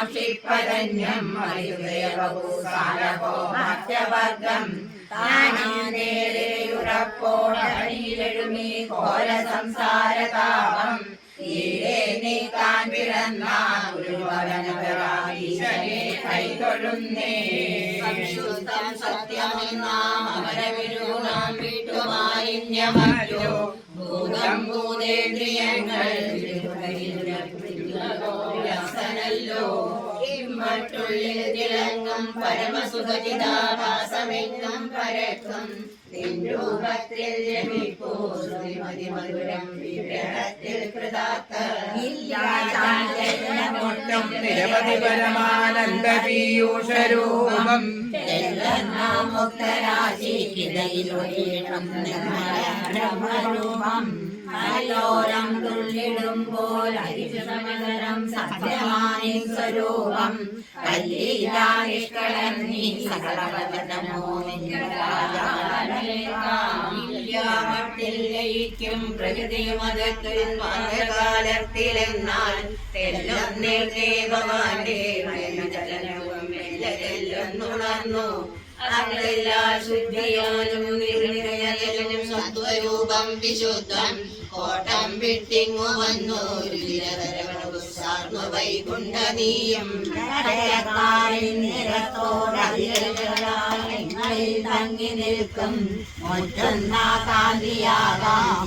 കാക്ഷിപ്പതന്യം മരുതയവഭൂസാരകോ മധ്യവർഗം താനാ കോല സംസാരതാപം ഈരേ നീക്കാൻ പിറന്ന ഗുരുവരനവരാധീശനെ കൈതൊഴുന്നേ സംശുദ്ധം സത്യമെന്നാം അമരവിരുണാം വിട്ടുമാലിന്യമല്ലോ ഭൂതം പരമസുഖചിതാഭാസമെങ്ങും പരക്കും നിൻരൂപത്തിൽ രമിപ്പൂ ശ്രീമതി മധുരം വിഗ്രഹത്തിൽ ഇല്ലാചാലൊട്ടും നിരവധി പരമാനന്ദ പീയൂഷരൂപം ബ്രഹ്മരൂപം നല്ലോരം തുള്ളിടുമ്പോൾ അരിശമതരം സത്യമാനി സ്വരൂപം. കല്ലീലാനിഷ്കളൻ നീ സകലവദനമോ ഇല്ലാമട്ടിൽ ലയിക്കും പ്രകൃതിമതത്തിൽ കാലത്തിലെന്നാൽ തെല്ലൊന്നിൽ ദേവമാന്റെ ചലനവും മെല്ലെല്ലുണർന്നു അകലെല്ലാ ശുദ്ധിയാലും നിർണയലും സത്വരൂപം വിശുദ്ധം. കോട്ടം വിട്ടിങ്ങു വന്നു സാർന്നു വൈകുണ്ഠനീയം. നിറത്തോടങ്ങളിൽ തങ്ങി നിൽക്കും. മറ്റൊന്നാ കാന്തിയാകാം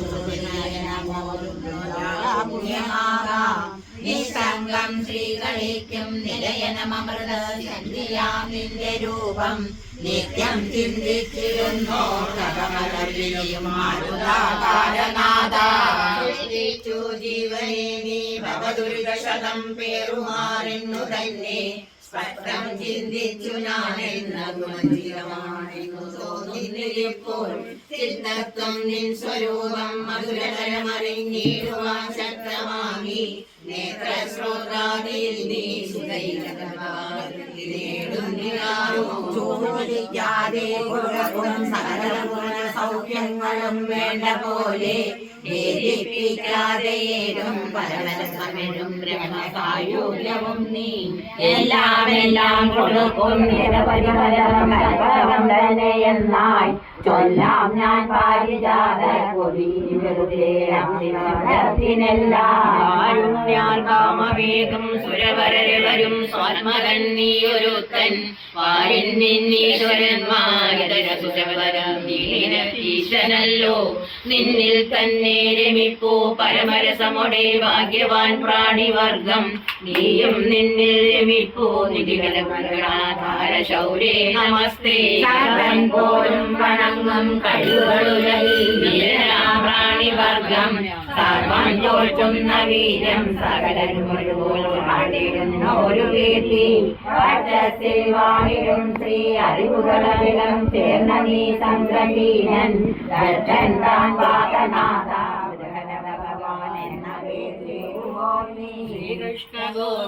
പുണ്യമാകാം നിസംഗം ശ്രീകളിക്കും നിലയനമൃത ചന്ദ്രിയാം നിന്റെ രൂപം. നിത്യം ചിന്തിച്ചിരുന്നോ കടമലവിളിയും മാരുതാകാരനാഥ സൃഷ്ടിച്ചു ജീവനെ നീ ഭവദുരിതശതം പേറുമാറിന്നു തന്നെ സ്പഷ്ടം ചിന്തിച്ചു ഗുണജീവമാണെന്നു തോന്നുന്നിരിപ്പോൾ ചിത്തത്വം നിൻ സ്വരൂപം മധുരകരമറിഞ്ഞിടുവാൻ ശക്തമാകി. നേത്രശ്രോത്രാദിയിൽ നീ സകല ഗുണ സൗഖ്യങ്ങളും വേണ്ട പോലെ. വേദിപ്പിക്കാതെ ഏതും പരമരസമെഴും ബ്രഹ്മസായൂല്യവും നീ. എല്ലാം എല്ലാം കൊടുക്കും എന്നായി ചൊല്ലാം ഞാൻ പാരിജാത കൊടി വെറുതെ അന്തിമത്തിനെല്ലാം കാരുണ്യാൽ കാമവേഗം സുരവരരെ വരും സ്വാത്മകൻ നീയൊരുത്തൻ വാരിൻ നിന്നീശ്വരന്മാരിതര സുരവരം ഈശനല്ലോ. നിന്നിൽ തന്നെ രമിപ്പോ പരമരസമൊടെ ഭാഗ്യവാൻ പ്രാണിവർഗം. നീയും നിന്നിൽ രമിപ്പോ നിധികരമരണാധാര ശൗരേ നമസ്തേ. സർവൻ പോലും വണങ്ങും കഴിവുകളുള്ളിവർഗം സർവം തോൽക്കുന്ന വീരം സകലരും ഒരുപോലെ ഒരു പച്ചത്തിൽ വാണിടും ശ്രീ അറിവുകളവിലം ചേർന്ന നീ സംഗ്രഹീനൻ താൻ പാതനാഥ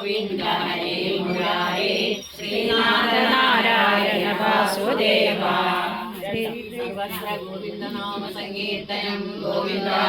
गोविन्दाये मुरारे श्रीनाथनारायण वासुदेवा। गोविन्दनाम सङ्कीर्तयम् गोविन्दा